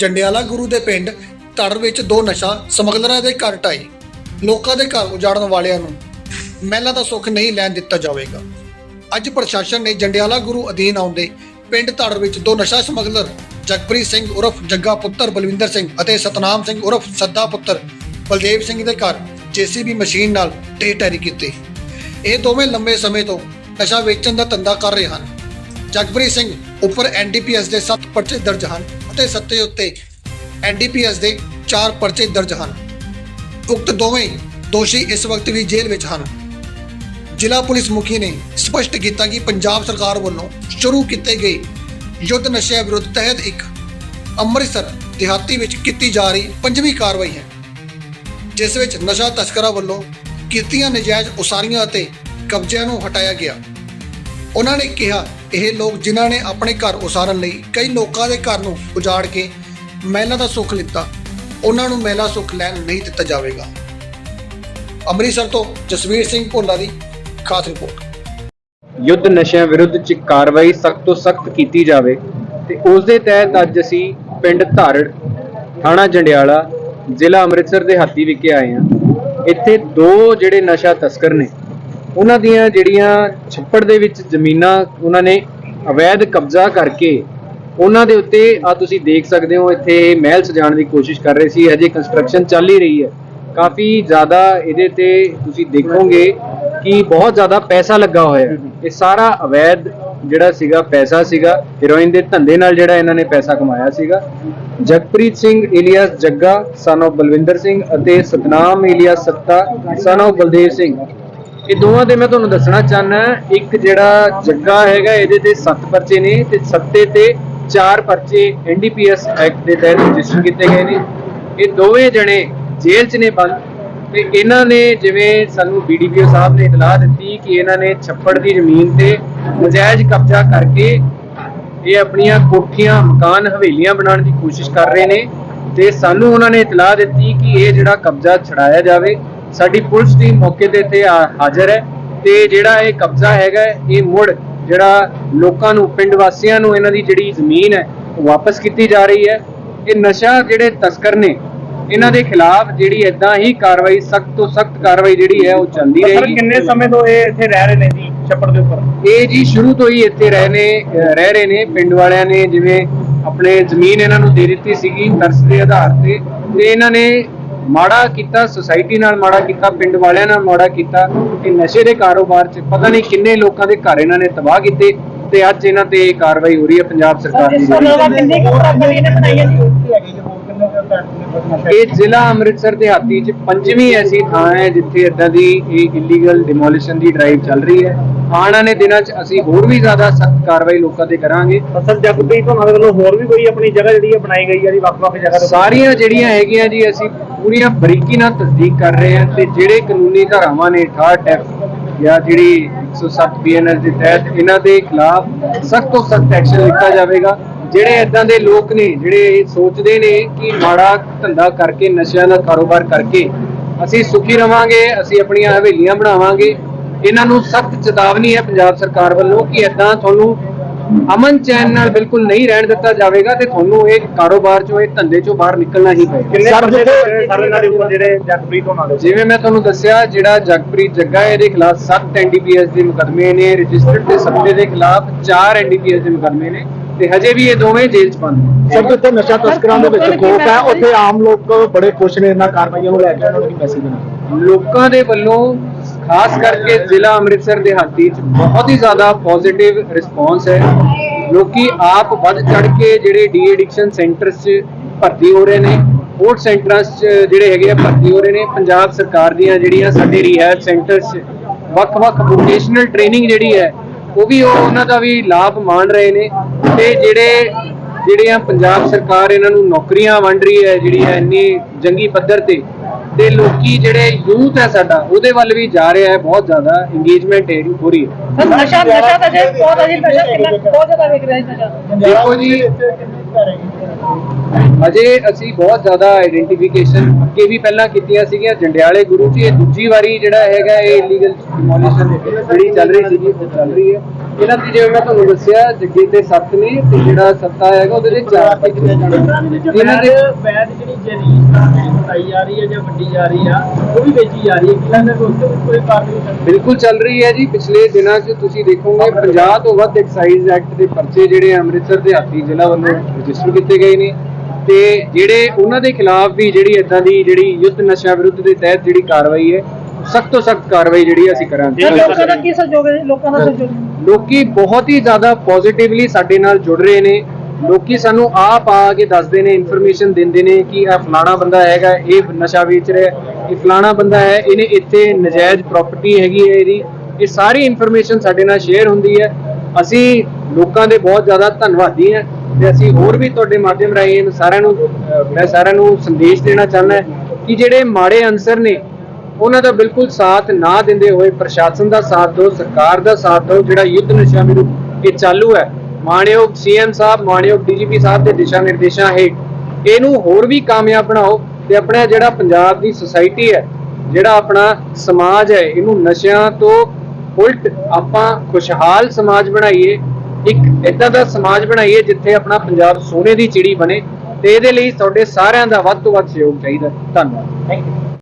ਜੰਡਿਆਲਾ ਗੁਰੂ ਦੇ ਪਿੰਡ ਧੜ ਵਿੱਚ ਦੋ ਨਸ਼ਾ ਸਮਗਲਰਾਂ ਦੇ ਘਰ ਢਾਈ ਲੋਕਾਂ ਦੇ ਘਰ ਉਜਾੜਨ ਵਾਲਿਆਂ ਨੂੰ ਮਹਿਲਾ ਦਾ ਸੁੱਖ ਨਹੀਂ ਲੈਣ ਦਿੱਤਾ ਜਾਵੇਗਾ। ਅੱਜ ਪ੍ਰਸ਼ਾਸਨ ਨੇ ਜੰਡਿਆਲਾ ਗੁਰੂ ਅਧੀਨ ਆਉਂਦੇ ਪਿੰਡ ਧੜ ਵਿੱਚ ਦੋ ਨਸ਼ਾ ਸਮਗਲਰ ਜਗਪ੍ਰੀਤ ਸਿੰਘ ਉਰਫ, ਜੱਗਾ ਪੁੱਤਰ ਬਲਵਿੰਦਰ ਸਿੰਘ ਅਤੇ ਸਤਨਾਮ ਸਿੰਘ ਉਰਫ ਸੱਦਾ ਪੁੱਤਰ ਬਲਦੇਵ ਸਿੰਘ ਦੇ ਘਰ ਜੀਸੀਬੀ ਮਸ਼ੀਨ ਨਾਲ ਢੇਰ ਟੈਰੀ ਕੀਤੀ। ਇਹ ਦੋਵੇਂ ਲੰਬੇ ਸਮੇਂ ਤੋਂ ਨਸ਼ਾ ਵੇਚਣ ਦਾ ਧੰਦਾ ਕਰ ਰਹੇ ਹਨ। ਜਗਪ੍ਰੀਤ ਸਿੰਘ ਉੱਪਰ ਐਨਡੀਪੀਐਸ ਦੇ 7 ਪਰਚੇ ਦਰਜ ਹਨ। ਅਤੇ ਸੱਤੇ ਉੱਤੇ ਐਨਡੀਪੀਐਸ ਦੇ 4 ਪਰਚੇ ਦਰਜ ਹਨ। ਉਕਤ ਦੋਵੇਂ ਦੋਸ਼ੀ ਇਸ ਵਕਤ ਵੀ ਜੇਲ੍ਹ ਵਿੱਚ ਹਨ। ਜ਼ਿਲ੍ਹਾ ਪੁਲਿਸ ਮੁਖੀ ਨੇ ਸਪਸ਼ਟ ਕੀਤਾ ਕਿ ਪੰਜਾਬ ਸਰਕਾਰ ਵੱਲੋਂ ਸ਼ੁਰੂ ਕੀਤੇ ਗਏ ਯੁੱਧ ਨਸ਼ਿਆਂ ਵਿਰੁੱਧ ਤਹਿਤ ਇੱਕ ਅੰਮ੍ਰਿਤਸਰ ਦਿਹਾਤੀ ਵਿੱਚ ਕੀਤੀ ਜਾ ਰਹੀ ਪੰਜਵੀਂ ਕਾਰਵਾਈ ਹੈ, ਜਿਸ ਵਿੱਚ ਨਸ਼ਾ ਤਸਕਰਾਂ ਵੱਲੋਂ ਕੀਤੀਆਂ ਨਜਾਇਜ਼ ਉਸਾਰੀਆਂ ਅਤੇ ਕਬਜ਼ਿਆਂ ਨੂੰ ਹਟਾਇਆ ਗਿਆ। ਉਹਨਾਂ ਨੇ ਕਿਹਾ ਇਹ ਲੋਕ ਜਿਨ੍ਹਾਂ ਨੇ ਆਪਣੇ ਘਰ ਉਸਾਰਨ ਲਈ ਕਈ ਲੋਕਾਂ ਦੇ ਘਰ ਨੂੰ ਉਜਾੜ ਕੇ ਮਹਿਲਾ ਦਾ ਸੁੱਖ ਲਿੱਤਾ, ਉਹਨਾਂ ਨੂੰ ਮਹਿਲਾ ਸੁੱਖ ਲੈਣ ਨਹੀਂ ਦਿੱਤਾ ਜਾਵੇਗਾ। ਅੰਮ੍ਰਿਤਸਰ ਤੋਂ ਜਸਵੀਰ ਸਿੰਘ ਭੋਲਾ ਦੀ ਖਾਸ ਰਿਪੋਰਟ। ਯੁੱਧ ਨਸ਼ਿਆਂ ਵਿਰੁੱਧ ਚ ਕਾਰਵਾਈ ਸਖਤ ਤੋਂ ਸਖਤ ਕੀਤੀ ਜਾਵੇ ਤੇ ਉਸ ਦੇ ਤਹਿਤ ਅੱਜ ਅਸੀਂ ਪਿੰਡ ਧਾਰੜ ਥਾਣਾ ਜੰਡਿਆਲਾ, ਜ਼ਿਲ੍ਹਾ ਅੰਮ੍ਰਿਤਸਰ ਦੇ ਹਾਤੀ ਵਿਖੇ ਆਏ ਹਾਂ। ਇੱਥੇ ਦੋ ਜਿਹੜੇ ਨਸ਼ਾ ਤਸਕਰ ਨੇ ਉਹਨਾਂ ਦੀਆਂ ਜਿਹੜੀਆਂ ਛੱਪੜ ਦੇ ਵਿੱਚ ਜ਼ਮੀਨਾਂ ਉਹਨਾਂ ਨੇ ਅਵੈਧ ਕਬਜ਼ਾ ਕਰਕੇ ਉਹਨਾਂ ਦੇ ਉੱਤੇ ਆ ਤੁਸੀਂ ਦੇਖ ਸਕਦੇ ਹੋ, ਇੱਥੇ ਮਹਿਲ ਸਜਾਉਣ ਦੀ ਕੋਸ਼ਿਸ਼ ਕਰ ਰਹੇ ਸੀ ਹਜੇ ਕੰਸਟਰਕਸ਼ਨ ਚੱਲ ਹੀ ਰਹੀ ਹੈ। ਕਾਫੀ ਜ਼ਿਆਦਾ ਇਹਦੇ ਤੇ ਤੁਸੀਂ ਦੇਖੋਗੇ ਕਿ ਬਹੁਤ ਜ਼ਿਆਦਾ ਪੈਸਾ ਲੱਗਾ ਹੋਇਆ ਇਹ ਸਾਰਾ ਅਵੈਧ ਜਿਹੜਾ ਸੀਗਾ, ਪੈਸਾ ਸੀਗਾ ਹੀਰੋਇਨ ਦੇ ਧੰਦੇ ਨਾਲ ਜਿਹੜਾ ਇਹਨਾਂ ਨੇ ਪੈਸਾ ਕਮਾਇਆ ਸੀਗਾ। Jagpreet Singh alias Jagga son of Balwinder Singh ਅਤੇ ਸਤਨਾਮ ਇਲੀਆਸ ਸੱਤਾ ਸਨ of ਬਲਦੇਵ ਸਿੰਘ। ਇਹ ਦੋਵਾਂ ਤੇ ਮੈਂ ਤੁਹਾਨੂੰ ਦੱਸਣਾ ਚਾਹਨਾ ਇੱਕ ਜਿਹੜਾ ਜੱਗਾ ਹੈਗਾ, ਇਹਦੇ ਤੇ 7 ਪਰਚੇ ਨੇ ਤੇ ਸੱਤੇ ਤੇ 4 ਪਰਚੇ ਐਨਡੀਪੀਐਸ ਐਕਟ ਦੇ ਤਹਿਤ ਰਜਿਸਟਰ ਕੀਤੇ ਗਏ ਨੇ। ਇਹ ਦੋਵੇਂ ਜਣੇ ਜੇਲ੍ਹ 'ਚ ਨੇ ਬੰਦ ਤੇ ਇਹਨਾਂ ਨੇ ਜਿਵੇਂ ਸਾਨੂੰ ਬੀਡੀਪੀਓ ਸਾਹਿਬ ਨੇ ਇਤਲਾਹ ਦਿੱਤੀ ਕਿ ਇਹਨਾਂ ਨੇ ਛੱਪੜ ਦੀ ਜ਼ਮੀਨ ਤੇ ਨਜਾਇਜ਼ ਕਬਜ਼ਾ ਕਰਕੇ ਇਹ ਆਪਣੀਆਂ ਕੋਠੀਆਂ, ਮਕਾਨ ਹਵੇਲੀਆਂ ਬਣਾਉਣ ਦੀ ਕੋਸ਼ਿਸ਼ ਕਰ ਰਹੇ ਨੇ ਤੇ ਸਾਨੂੰ ਉਹਨਾਂ ਨੇ ਇਤਲਾਹ ਦਿੱਤੀ ਕਿ ਇਹ ਜਿਹੜਾ ਕਬਜ਼ਾ ਛਡਾਇਆ ਜਾਵੇ। ਸਾਡੀ ਪੁਲਿਸ ਟੀਮ ਮੌਕੇ ਤੇ ਇੱਥੇ ਹਾਜ਼ਰ ਹੈ ਤੇ ਜਿਹੜਾ ਇਹ ਕਬਜ਼ਾ ਹੈਗਾ ਇਹ ਮੁੜ ਜਿਹੜਾ ਲੋਕਾਂ ਨੂੰ ਪਿੰਡ ਵਾਸੀਆਂ ਨੂੰ ਇਹਨਾਂ ਦੀ ਜਿਹੜੀ ਜ਼ਮੀਨ ਹੈ ਉਹ ਵਾਪਸ ਕੀਤੀ ਜਾ ਰਹੀ ਹੈ। ਇਹ ਨਸ਼ਾ ਜਿਹੜੇ ਤਸਕਰ ਨੇ ਇਹਨਾਂ ਦੇ ਖਿਲਾਫ ਜਿਹੜੀ ਇਦਾਂ ਹੀ ਕਾਰਵਾਈ ਸਖਤ ਤੋਂ ਸਖਤ ਕਾਰਵਾਈ ਜਿਹੜੀ ਹੈ ਉਹ ਚੱਲਦੀ ਸਰ ਰਹੇਗੀ। ਕਿੰਨੇ ਸਮੇਂ ਤੋਂ ਇਹ ਇੱਥੇ ਰਹਿ ਰਹੇ ਨੇ ਜੀ ਛੱਪੜ ਦੇ ਉੱਪਰ? ਇਹ ਜੀ ਸ਼ੁਰੂ ਤੋਂ ਹੀ ਇੱਥੇ ਰਹਿ ਨੇ ਰਹਿ ਰਹੇ ਨੇ ਪਿੰਡ ਵਾਲਿਆਂ ਨੇ ਜਿਵੇਂ ਆਪਣੇ ਜ਼ਮੀਨ ਇਹਨਾਂ ਨੂੰ ਦੇ ਦਿੱਤੀ ਸੀਗੀ ਤਰਸ ਦੇ ਆਧਾਰ ਤੇ ਤੇ ਇਹਨਾਂ ਨੇ ਮਾੜਾ ਕੀਤਾ ਸੁਸਾਇਟੀ ਨਾਲ ਮਾੜਾ ਕੀਤਾ ਪਿੰਡ ਵਾਲਿਆਂ ਨਾਲ ਮਾੜਾ ਕੀਤਾ ਕਿ ਨਸ਼ੇ ਦੇ ਕਾਰੋਬਾਰ 'ਚ ਪਤਾ ਨਹੀਂ ਕਿੰਨੇ ਲੋਕਾਂ ਦੇ ਘਰ ਇਹਨਾਂ ਨੇ ਤਬਾਹ ਕੀਤੇ ਤੇ ਅੱਜ ਇਹਨਾਂ ਤੇ ਇਹ ਕਾਰਵਾਈ ਹੋ ਰਹੀ ਹੈ ਪੰਜਾਬ ਸਰਕਾਰ ਦੀ। ਇਹ ਜ਼ਿਲ੍ਹਾ ਅੰਮ੍ਰਿਤਸਰ ਦੇ ਹਾਤੀ 'ਚ ਪੰਜਵੀਂ ਐਸੀ ਥਾਂ ਹੈ ਜਿੱਥੇ ਇਦਾਂ ਦੀ ਇਹ ਇਲੀਗਲ ਡਿਮੋਲੀਸ਼ਨ ਦੀ ਡਰਾਈਵ ਚੱਲ ਰਹੀ ਹੈ। ਆਉਣ ਵਾਲੇ ਦਿਨਾਂ 'ਚ ਅਸੀਂ ਹੋਰ ਵੀ ਜ਼ਿਆਦਾ ਸਖਤ ਕਾਰਵਾਈ ਲੋਕਾਂ ਤੇ ਕਰਾਂਗੇ। ਅਸਲ ਜਗਪ੍ਰੀਤ ਉਹਨਾਂ ਦੇ ਵੱਲੋਂ ਹੋਰ ਵੀ ਕੋਈ ਆਪਣੀ ਜਗ੍ਹਾ ਜਿਹੜੀ ਹੈ ਬਣਾਈ ਗਈ ਹੈ ਜੀ ਵੱਖ-ਵੱਖ ਜਗ੍ਹਾ ਤੇ? ਸਾਰੀਆਂ ਜਿਹੜੀਆਂ ਹੈਗੀਆਂ ਜੀ ਅਸੀਂ ਪੂਰੀਆਂ ਬਰੀਕੀ ਨਾਲ ਤਸਦੀਕ ਕਰ ਰਹੇ ਹਾਂ ਤੇ ਜਿਹੜੇ ਕਾਨੂੰਨੀ ਧਾਰਾਵਾਂ ਨੇ 68 ਐਫ ਜਾਂ ਜਿਹੜੀ 107 ਬੀਐਨਐਸ ਦੇ ਤਹਿਤ ਇਹਨਾਂ ਦੇ ਖਿਲਾਫ ਸਖਤ ਤੋਂ ਸਖਤ ਐਕਸ਼ਨ ਲਿੱਤਾ ਜਾਵੇਗਾ। ਜਿਹੜੇ ਇਦਾਂ ਦੇ ਲੋਕ ਨੇ, ਜਿਹੜੇ ਸੋਚਦੇ ਨੇ ਕਿ ਮਾੜਾ ਧੰਦਾ ਕਰਕੇ, ਨਸ਼ਿਆਂ ਦਾ ਕਾਰੋਬਾਰ ਕਰਕੇ ਅਸੀਂ ਸੁਖੀ ਰਵਾਂਗੇ, ਅਸੀਂ ਆਪਣੀਆਂ ਹਵੇਲੀਆਂ ਬਣਾਵਾਂਗੇ, ਇਹਨਾਂ ਨੂੰ ਸਖਤ ਚੇਤਾਵਨੀ ਹੈ ਪੰਜਾਬ ਸਰਕਾਰ ਵੱਲੋਂ ਕਿ ਇਦਾਂ ਤੁਹਾਨੂੰ ਅਮਨ ਚੈਨ ਨਾਲ ਬਿਲਕੁਲ ਨਹੀਂ ਰਹਿਣ ਦਿੱਤਾ ਜਾਵੇਗਾ ਤੇ ਤੁਹਾਨੂੰ ਇਹ ਕਾਰੋਬਾਰ ਚੋਂ ਇਹ ਧੰਦੇ ਚੋਂ ਬਾਹਰ ਨਿਕਲਣਾ ਹੀ ਪਏਗਾ। ਸਾਰੇ ਨਾਲ ਦੇ ਉੱਪਰ ਜਿਹੜੇ ਜਗਪ੍ਰੀਤ ਉਹਨਾਂ ਦੇ? ਜਿਵੇਂ ਮੈਂ ਤੁਹਾਨੂੰ ਦੱਸਿਆ ਜਿਹੜਾ ਜਗਪ੍ਰੀਤ ਜੱਗਾ ਇਹਦੇ ਖਿਲਾਫ 7 ਐਨਡੀਪੀਐਸ ਦੇ ਮੁਕੱਦਮੇ ਨੇ ਰਜਿਸਟਰਡ ਤੇ ਸੱਤੇ ਦੇ ਖਿਲਾਫ 4 ਐਨਡੀਪੀਐਸ ਦੇ ਮੁਕੱਦਮੇ ਨੇ ਤੇ ਹਜੇ ਵੀ ਇਹ ਦੋਵੇਂ ਜੇਲ੍ਹ 'ਚ ਬੰਦ ਨੇ। ਸਭ ਤੋਂ ਉੱਤੇ ਨਸ਼ਾ ਤਸਕਰਾਂ ਦੇ ਵਿੱਚ ਖੋਫ ਹੈ ਉੱਥੇ ਆਮ ਲੋਕ ਬੜੇ ਖੁਸ਼ ਨੇ ਇਹਨਾਂ ਕਾਰਵਾਈਆਂ ਨੂੰ ਲੈ ਕੇ ਉਹਨਾਂ ਨੂੰ ਕੀ ਮੈਸੇਜ ਦੇਣਾ? ਲੋਕਾਂ ਦੇ ਵੱਲੋਂ ਖਾਸ ਕਰਕੇ ਜ਼ਿਲ੍ਹਾ ਅੰਮ੍ਰਿਤਸਰ ਦੇ ਹਾਤੀ 'ਚ ਬਹੁਤ ਹੀ ਜ਼ਿਆਦਾ ਪੋਜ਼ਿਟਿਵ ਰਿਸਪੌਂਸ ਹੈ। ਲੋਕੀ ਆਪ ਵੱਧ ਚੜ ਕੇ ਜਿਹੜੇ ਡੀ ਐਡਿਕਸ਼ਨ ਸੈਂਟਰਸ 'ਚ ਭਰਤੀ ਹੋ ਰਹੇ ਨੇ ਸਪੋਰਟ ਸੈਂਟਰਾਂ 'ਚ ਜਿਹੜੇ ਹੈਗੇ ਆ ਭਰਤੀ ਹੋ ਰਹੇ ਨੇ, ਪੰਜਾਬ ਸਰਕਾਰ ਦੀਆਂ ਜਿਹੜੀਆਂ ਸਾਡੇ ਰਿਹੈਬ ਸੈਂਟਰਸ 'ਚ ਵੱਖ-ਵੱਖ ਵੋਕੇਸ਼ਨਲ ਟ੍ਰੇਨਿੰਗ ਜਿਹੜੀ ਹੈ, ਉਹ ਵੀ ਉਹ ਉਹਨਾਂ ਦਾ ਵੀ ਲਾਭ ਮਾਣ ਰਹੇ ਨੇ ਤੇ ਜਿਹੜੇ, ਜਿਹੜੀਆਂ ਪੰਜਾਬ ਸਰਕਾਰ ਇਹਨਾਂ ਨੂੰ ਨੌਕਰੀਆਂ ਵੰਡ ਰਹੀ ਹੈ, ਜਿਹੜੀ ਹੈ ਇੰਨੀ ਜੰਗੀ ਪੱਧਰ ਤੇ ਤੇ ਲੋਕੀ ਜਿਹੜੇ ਯੂਥ ਹੈ ਸਾਡਾ ਉਹਦੇ ਵੱਲ ਵੀ ਜਾ ਰਿਹਾ ਹੈ ਬਹੁਤ ਜ਼ਿਆਦਾ ਇੰਗੇਜਮੈਂਟ ਹੋ ਰਹੀ ਹੈ। ਨਸ਼ਾ ਨਸ਼ਾ ਤਾਂ ਜੇ ਬਹੁਤ ਅਜੇ ਨਸ਼ਾ ਕਿੰਨਾ ਬਹੁਤ ਜ਼ਿਆਦਾ ਵਿਕ ਰਿਹਾ ਹੈ ਨਸ਼ਾ। ਦੇਖੋ ਜੀ ਅਜੇ ਅਸੀਂ ਬਹੁਤ ਜ਼ਿਆਦਾ ਆਈਡੈਂਟੀਫਿਕੇਸ਼ਨ ਅੱਗੇ ਵੀ ਪਹਿਲਾਂ ਕੀਤੀਆਂ ਸੀਗੀਆਂ। ਜੰਡਿਆਲੇ ਗੁਰੂ ਜੀ ਇਹ ਦੂਜੀ ਵਾਰੀ ਜਿਹੜਾ ਹੈਗਾ ਇਹ ਇਲੀਗਲ ਡਿਮੋਲੀਸ਼ਨ ਜਿਹੜੀ ਚੱਲ ਰਹੀ ਸੀਗੀ ਉਹ ਚੱਲ ਰਹੀ ਹੈ। ਇਹਨਾਂ ਦੀ ਜਿਵੇਂ ਮੈਂ ਤੁਹਾਨੂੰ ਦੱਸਿਆ ਜੱਗੇ ਤੇ ਸੱਤ ਨੇ ਤੇ ਜਿਹੜਾ ਸੱਤਾ ਹੈਗਾ ਉਹਦੇ ਵਿੱਚ ਚਾਰ ਤੇ ਇਹਨਾਂ ਦੇ ਵੈਦ ਜਿਹੜੀ ਜਰੀ ਬਣਾਈ ਜਾ ਰਹੀ ਹੈ ਜਾਂ ਵੱਡੀ ਜਾ ਰਹੀ ਆ ਉਹ ਵੀ ਵੇਚੀ ਜਾ ਰਹੀ ਹੈ। ਕਿਹਨਾਂ ਦੇ ਉਸ ਤੇ ਕੋਈ ਕਾਰਵਾਈ ਨਹੀਂ ਬਿਲਕੁਲ ਚੱਲ ਰਹੀ ਹੈ ਜੀ। ਪਿਛਲੇ ਦਿਨਾਂ 'ਚ ਤੁਸੀਂ ਦੇਖੋਗੇ 50 ਤੋਂ ਵੱਧ ਐਕਸਾਈਜ਼ ਐਕਟ ਦੇ ਪਰਚੇ ਜਿਹੜੇ ਅੰਮ੍ਰਿਤਸਰ ਦੇ ਹਾਤੀ ਜ਼ਿਲ੍ਹਾ ਵੱਲੋਂ ਰਜਿਸਟਰ ਕੀਤੇ ਗਏ ਨੇ ਤੇ ਜਿਹੜੇ ਉਹਨਾਂ ਦੇ ਖਿਲਾਫ ਵੀ ਜਿਹੜੀ ਇਦਾਂ ਦੀ ਜਿਹੜੀ ਯੁੱਧ ਨਸ਼ਾ ਵਿਰੁੱਧ ਦੇ ਤਹਿਤ ਜਿਹੜੀ ਕਾਰਵਾਈ ਹੈ ਸਖਤ ਤੋਂ ਸਖਤ ਕਾਰਵਾਈ ਜਿਹੜੀ ਅਸੀਂ ਕਰਾਂਗੇ। ਲੋਕਾਂ ਦਾ ਕੀ ਸਹਿਯੋਗ ਹੈ? ਲੋਕਾਂ ਦਾ ਸਹਿਯੋਗ ਲੋਕੀ ਬਹੁਤ ਹੀ ਜ਼ਿਆਦਾ ਪੋਜ਼ਿਟਿਵਲੀ ਸਾਡੇ ਨਾਲ ਜੁੜ ਰਹੇ ਨੇ। ਲੋਕੀ ਸਾਨੂੰ ਆਪ ਆ ਕੇ ਦੱਸਦੇ ਨੇ ਇਨਫੋਰਮੇਸ਼ਨ ਦਿੰਦੇ ਨੇ ਕਿ ਇਹ ਫਲਾਣਾ ਬੰਦਾ ਹੈਗਾ ਇਹ ਨਸ਼ਾ ਵੇਚ ਰਿਹਾ ਇਹ ਫਲਾਣਾ ਬੰਦਾ ਹੈ ਇਹਨੇ ਇੱਥੇ ਨਜਾਇਜ਼ ਪ੍ਰਾਪਰਟੀ ਹੈਗੀ ਹੈ ਇਹਦੀ। ਇਹ ਸਾਰੀ ਇਨਫੋਰਮੇਸ਼ਨ ਸਾਡੇ ਨਾਲ ਸ਼ੇਅਰ ਹੁੰਦੀ ਹੈ। ਅਸੀਂ ਲੋਕਾਂ ਦੇ ਬਹੁਤ ਜ਼ਿਆਦਾ ਧੰਨਵਾਦੀ ਹਾਂ ਤੇ ਅਸੀਂ ਹੋਰ ਵੀ ਤੁਹਾਡੇ ਮਾਧਿਅਮ ਰਾਹੀਂ ਇਹਨਾਂ ਸਾਰਿਆਂ ਨੂੰ ਮੈਂ ਸਾਰਿਆਂ ਨੂੰ ਸੰਦੇਸ਼ ਦੇਣਾ ਚਾਹੁੰਦਾ ਕਿ ਜਿਹੜੇ ਮਾੜੇ ਅਨਸਰ ਨੇ, ਉਹਨਾਂ ਦਾ ਬਿਲਕੁਲ ਸਾਥ ਨਾ ਦਿੰਦੇ ਹੋਏ ਪ੍ਰਸ਼ਾਸਨ ਦਾ ਸਾਥ ਦਿਓ, ਸਰਕਾਰ ਦਾ ਸਾਥ ਦਿਓ, ਜਿਹੜਾ ਯੁੱਧ ਨਸ਼ਾ ਵਿਰੁੱਧ ਇਹ ਚਾਲੂ ਹੈ। ਮਾਣਯੋਗ ਸੀਐਮ ਸਾਹਿਬ, ਮਾਣਯੋਗ ਡੀਜੀਪੀ ਸਾਹਿਬ ਦੇ ਦਿਸ਼ਾ ਨਿਰਦੇਸ਼ਾਂ ਹੇਠ ਇਹਨੂੰ ਹੋਰ ਵੀ ਕਾਮਯਾਬ ਬਣਾਓ ਤੇ ਆਪਣਾ ਜਿਹੜਾ ਪੰਜਾਬ ਦੀ ਸੁਸਾਇਟੀ ਹੈ, ਜਿਹੜਾ ਆਪਣਾ ਸਮਾਜ ਹੈ, ਇਹਨੂੰ ਨਸ਼ਿਆਂ ਤੋਂ ਉਲਟ ਆਪਾਂ ਖੁਸ਼ਹਾਲ ਸਮਾਜ ਬਣਾਈਏ, ਇੱਕ ਇਦਾਂ ਦਾ ਸਮਾਜ ਬਣਾਈਏ ਜਿੱਥੇ ਆਪਣਾ ਪੰਜਾਬ ਸੋਨੇ ਦੀ ਚਿੜੀ ਬਣੇ ਤੇ ਇਹਦੇ ਲਈ ਤੁਹਾਡੇ ਸਾਰਿਆਂ ਦਾ ਵੱਧ ਤੋਂ ਵੱਧ ਸਹਿਯੋਗ ਚਾਹੀਦਾ ਧੰਨਵਾਦ। Thank you